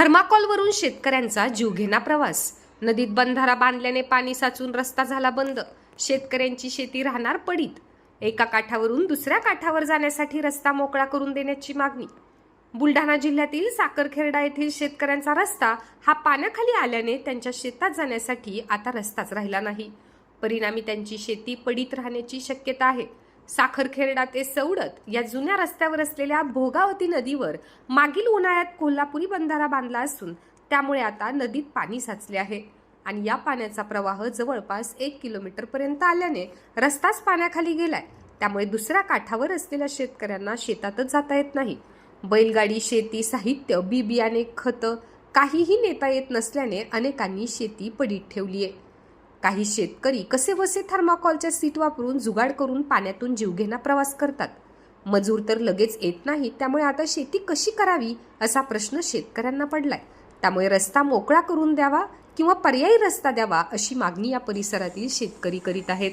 थर्माकॉलवरून शेतकऱ्यांचा जीवघेणा प्रवास. नदीत बंधारा बांधल्याने पाणी साचून रस्ता झाला बंद. शेतकऱ्यांची शेती राहणार पडीत. एका काठावरून दुसऱ्या काठावर जाण्यासाठी रस्ता मोकळा करून देण्याची मागणी. बुलढाणा जिल्ह्यातील साखरखेरडा येथील शेतकऱ्यांचा रस्ता हा पाण्याखाली आल्याने त्यांच्या शेतात जाण्यासाठी आता रस्ताच राहिला नाही. परिणामी त्यांची शेती पडीत राहण्याची शक्यता आहे. साखरखेरडा ते सवडत या जुन्या रस्त्यावर असलेल्या भोगावती नदीवर मागील उन्हाळ्यात कोल्हापुरी बंधारा बांधला असून त्यामुळे आता नदीत पाणी साचले आहे. आणि या पाण्याचा प्रवाह जवळपास एक किलोमीटर पर्यंत आल्याने रस्ताच पाण्याखाली गेलाय. त्यामुळे दुसऱ्या काठावर असलेल्या शेतकऱ्यांना शेतातच जाता येत नाही. बैलगाडी शेती साहित्य बी बियाणे खतं काहीही नेता येत नसल्याने अनेकांनी शेती पडीत ठेवली आहे काही शेतकरी कसे वसे थर्माकॉलच्या सीट वापरून जुगाड करून पाण्यातून जीवघेणा प्रवास करतात? मजूर तर लगेच येत नाही त्यामुळे आता शेती कशी करावी असा प्रश्न शेतकऱ्यांना पडलाय. त्यामुळे रस्ता मोकळा करून द्यावा किंवा पर्यायी रस्ता द्यावा अशी मागणी या परिसरातील शेतकरी करीत आहेत.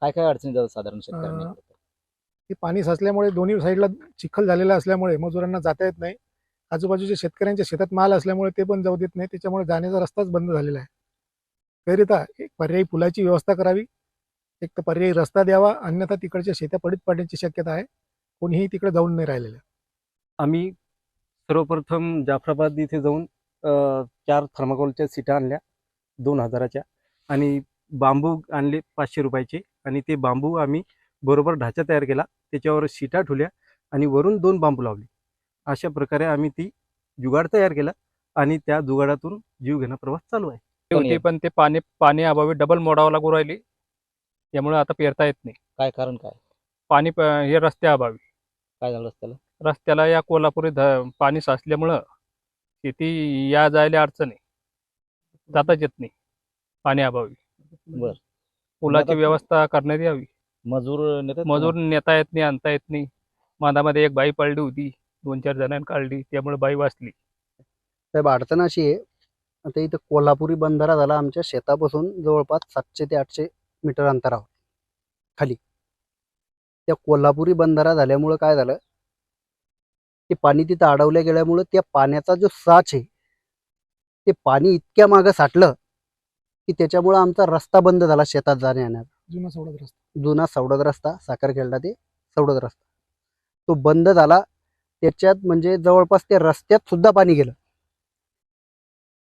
काय काय अडचणी जातात साधारण शेतकऱ्यांना? पाणी साचल्यामुळे दोन्ही साईडला चिखल झालेला असल्यामुळे मजुरांना जाता येत नाही. आजूबाजूच्या शेतकऱ्यांच्या शेतात माल असल्यामुळे ते पण जाऊ देत नाही. त्याच्यामुळे जाण्याचा रस्ताच बंद झालेला आहे. करिता एक पर्यायी पुलाची व्यवस्था करावी. एक तर पर्यायी रस्ता द्यावा. अन्यथा तिकडच्या शेत्या पडीत पडण्याची शक्यता आहे. कोणीही तिकडे जाऊन नाही राहिलेलं आम्ही सर्वप्रथम जाफराबाद इथे जाऊन अ, चार थर्माकोलच्या सीटा आणल्या दोन हजाराच्या. आणि बांबू आणले पाचशे रुपयाचे. आणि ते बांबू आम्ही बरोबर ढाचा तयार केला त्याच्यावर शिटा ठेवल्या आणि वरून दोन बांबू लावले. अशा प्रकारे आम्ही ती जुगाड तयार केला आणि त्या जुगाडातून जीव घेणं प्रवास चालू आहे. कोण होती आहे? पण ते पाणी पाणी अभावी डबल मोडावं लागू राहिली. त्यामुळे आता पेरता येत नाही. काय कारण काय? पाणी प- हे रस्त्या अभावी. काय झालं रस्त्याला? रस्त्याला या कोल्हापुरी ध पाणी साचल्यामुळं शेती या जायला अडचण आहे. जाताच येत नाही पाणी अभावी बर. पुलाची व्यवस्था करण्यात यावी. मजूर? मजूर नेता येत नाही आणता येत नाही. मादामध्ये एक बाई पडली होती दोन चार जणांनी काढली त्यामुळे बाई वाचली. साहेब अडचण अशी आहे आता इथं कोल्हापुरी बंधारा झाला आमच्या शेतापासून जवळपास सातशे ते आठशे मीटर अंतरावर खाली. त्या कोल्हापुरी बंधारा झाल्यामुळं काय झालं? ते पाणी तिथं अडवल्या गेल्यामुळं त्या पाण्याचा जो साच आहे ते पाणी इतक्या मागं साठलं की त्याच्यामुळं आमचा रस्ता बंद झाला शेतात जाण्या येण्याचा जुना सोडत रस्ता. जुना सवडत रस्ता साखरखेडला ते सवडत रस्ता. तो बंद झाला. त्याच्यात म्हणजे जवळपास त्या रस्त्यात सुद्धा पाणी गेलं.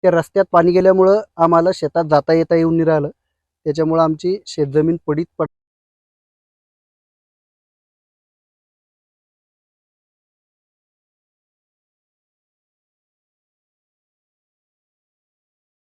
त्या रस्त्यात पाणी गेल्यामुळं आम्हाला शेतात जाता येता येऊन राहिलं त्याच्यामुळं आमची शेतजमीन पडीत पड